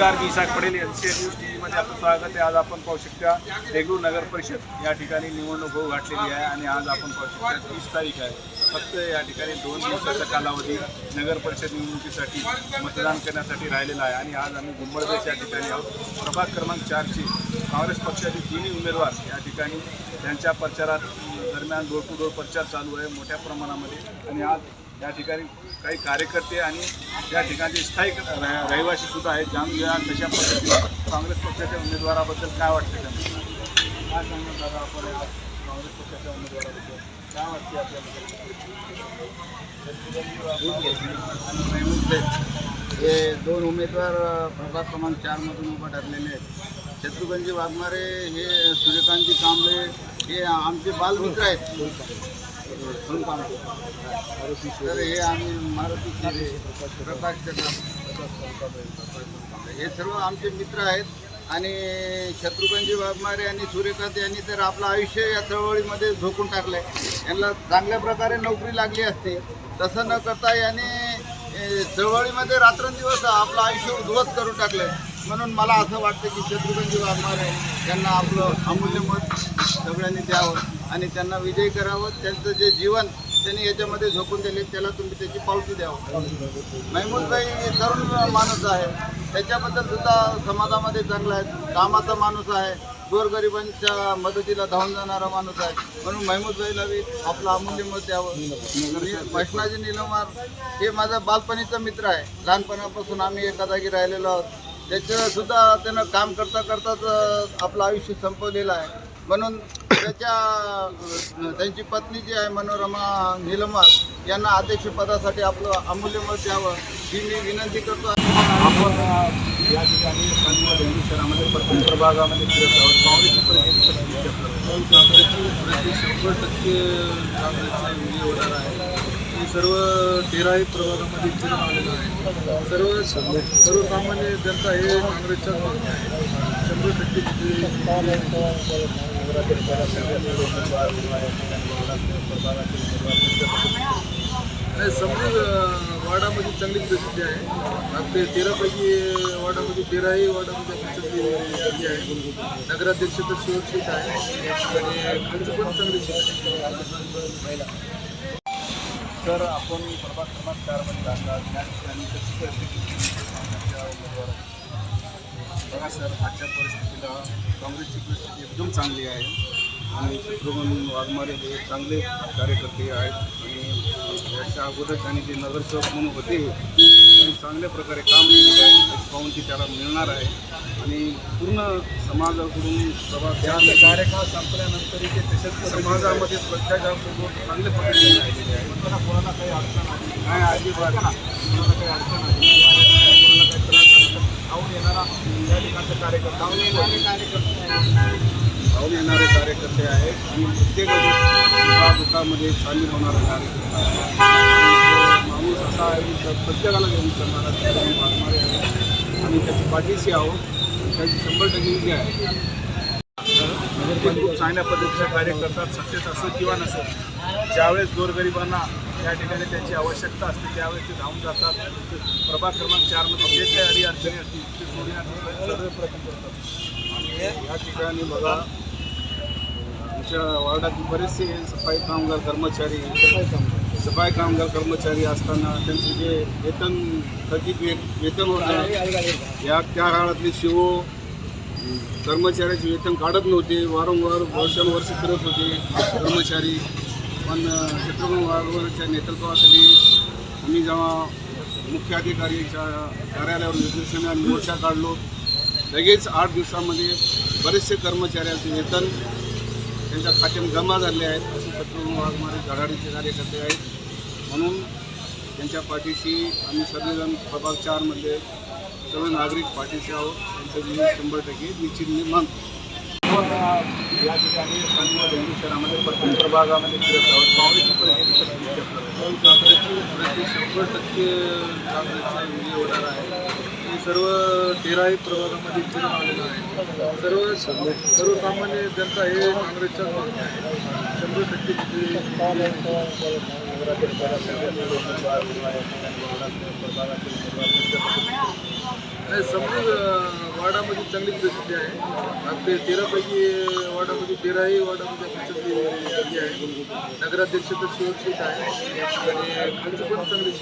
नमस्कार मी इसाक पटेल यांचे news T व्हीमध्ये आपलं स्वागत आहे. आज आपण पाहू शकता देगलूर नगर परिषद या ठिकाणी निवडणूक होऊ घातलेली आहे आणि आज आपण पाहू शकता तीस तारीख आहे. फक्त या ठिकाणी दोन दिवसाचा कालावधी नगर परिषद निवडणुकीसाठी मतदान करण्यासाठी राहिलेला आहे. आणि आज आम्ही गुंबळदेश या ठिकाणी आहोत. प्रभाग क्रमांक चारची काँग्रेस पक्षाचे तिन्ही उमेदवार या ठिकाणी त्यांच्या प्रचारात दरम्यान डोर टू डोर प्रचार चालू आहे मोठ्या प्रमाणामध्ये. आणि आज या ठिकाणी काही कार्यकर्ते आणि या ठिकाणचे स्थायिक रह- रहिवासी सुद्धा आहेत. जाणून घ्या कशा पद्धतीने काँग्रेस पक्षाच्या उमेदवाराबद्दल काय वाटतं त्यांना? काय सांगणार दादा आपण आज काँग्रेस पक्षाच्या उमेदवाराबद्दल? काय वाटते आपल्याला आणि हे दोन उमेदवार प्रभाग क्रमांक चारमधून उभं ठरलेले आहेत. शत्रुघ्नजी वाघमारे हे सूर्यकांतजी कांबळे हे आमचे बालमित्र आहेत. तर हे आम्ही मारुती शिरे प्रकाश हे सर्व आमचे मित्र आहेत. आणि शत्रुघ्नजी वाघमारे आणि सूर्यकांत यांनी तर आपलं आयुष्य या चळवळीमध्ये झोकून टाकलं आहे यांना चांगल्या प्रकारे नोकरी लागली असते. तसं न करता याने चळवळीमध्ये रात्रंदिवस आपलं आयुष्य उद्ध्वस्त करून टाकलं म्हणून मला असं वाटतं की शत्रुघ्नजी वाघमारे यांना आपलं अमूल्य मत सगळ्यांनी द्यावं आणि त्यांना विजय करावं त्यांचं जे जीवन त्यांनी याच्यामध्ये झोकून दिले त्याला तुम्ही त्याची पावती द्यावं. महमूदभाई तरुण माणूस आहे. त्याच्याबद्दल सुद्धा समाजामध्ये चांगला आहे. कामाचा माणूस आहे. गोरगरिबांच्या मदतीला धावून जाणारा माणूस आहे. म्हणून महमूदभाईला बी आपलं अमूल्य मत द्यावं. आणि वैष्णाजी निलमार हे माझा बालपणीचा मित्र आहे. लहानपणापासून आम्ही एका जागी राहिलेलो आहोत. त्याचं सुद्धा त्यानं काम करता करताच आपलं आयुष्य संपवलेलं आहे. म्हणून त्याच्या त्यांची पत्नी जी आहे मनोरमा निलमार यांना अध्यक्षपदासाठी आपलं अमूल्य मत द्यावं ही मी विनंती करतो. आपण या ठिकाणी शहरामध्ये प्रत्येक प्रभागामध्ये फिरत आहोत. काँग्रेसची परिस्थिती शंभर टक्के होणार आहे. हे सर्व तेराही प्रभागामध्ये फिरून आलेलं आहे. सर्व सर्वसामान्य जनता हे काँग्रेसच्या शंभर टक्के विजय नाही समजून वार्डामध्ये चांगली परिस्थिती आहे. आपले तेरापैकी वार्डामध्ये तेराही वार्डामध्ये चांगली स्थिती आहे. नगराध्यक्ष तर सुरक्षित आहे. आणि खर्च पण चांगली शिक्षण तर आपण प्रभाग क्रमांक चारमध्ये राहतात या ठिकाणी कशी परिस्थिती बघा सर आजच्या परिस्थितीला काँग्रेसची परिस्थिती एकदम चांगली आहे. आणि शत्रुघ्न वाघमारे हे चांगले कार्यकर्ते आहेत. आणि याच्या अगोदर त्यांनी जे नगरसेवक म्हणून होते त्यांनी चांगल्या प्रकारे काम केलेलं आहे. पावती त्याला मिळणार आहे. आणि पूर्ण समाजाकडून चार कार्यकाळ संपल्यानंतरही ते तसेच समाजामध्ये भ्रष्टाचारसोबत चांगल्या पद्धतीने राहिलेले आहे. कोणाला काही अडचण आली? नाही अजिबात. कोणाला काही अडचण आली? कोणाला काही त्रास धावून येणारा या ठिकाणचा कार्यकर्ता. धावून येणारे कार्यकर्ते. धावून येणारे कार्यकर्ते आहेत आणि प्रत्येक दुःखामध्ये सामील होणारा कार्यकर्ते. आहेत माणूस असा आहे की प्रत्येकाला घेऊन करणारा त्याला मागणारे आहे. आणि त्याची पाठीशी आहोत. त्याची शंभर टक्के विजय आहे. म्हणजे खूप चांगल्या पद्धतीचे कार्य करतात सत्तेत असो किंवा नसो ज्यावेळेस गोरगरिबांना या ठिकाणी त्यांची आवश्यकता असते त्यावेळेस ते धावून जातात. प्रभाग क्रमांक चारमध्ये जे काही अडी अडचणी असतील ते सोडण्यासाठी सर्व प्रयत्न करतात. आणि या ठिकाणी बघा आमच्या वार्डातील बरेचसे सफाई कामगार कर्मचारी सफाई कामगार कर्मचारी असताना त्यांचे जे वेतन थकीत वे वेतन होतं या त्या काळातले शिवो कर्मचाऱ्याचे वेतन काढत नव्हते. वारंवार वर्षानुवर्ष फिरत होते कर्मचारी. पण चित्रपण वारंवारच्या नेतृत्वाखाली आम्ही जेव्हा मुख्य अधिकारीच्या कार्यालयावर निर्देशन मोर्चा काढलो लगेच आठ दिवसामध्ये बरेचसे कर्मचाऱ्यांचे वेतन त्यांच्या खात्यात जमा झाले आहेत. असे शत्रुघ्न वाघमारे धडाडीचे कार्यकर्ते आहेत. म्हणून त्यांच्या पाठीशी आम्ही सगळेजण प्रभाग चारमध्ये सर्व नागरिक पाठीशी आहोत. त्यांचं विजय शंभर टक्के निश्चित निर्माण या ठिकाणी हिंदू शहरामध्ये प्रत्येक प्रभागामध्ये फिरत आहोत काँग्रेसची परिस्थिती शंभर टक्के काँग्रेसचा विजय होणार आहे. सर्व तेराही प्रभागामध्ये फिरून आलेलं आहे. सर्व सर्वसामान्य जनता हे काँग्रेसच्या बाजूने आहे. शंभर टक्के नाही वार्डामध्ये चांगली प्रसिद्धी आहे. आपले तेरापैकी वार्डामध्ये तेराही वार्डामध्ये आपली चांगली आहे. नगराध्यक्ष तर सुरक्षित आहे. आणि खर्च पण चांगली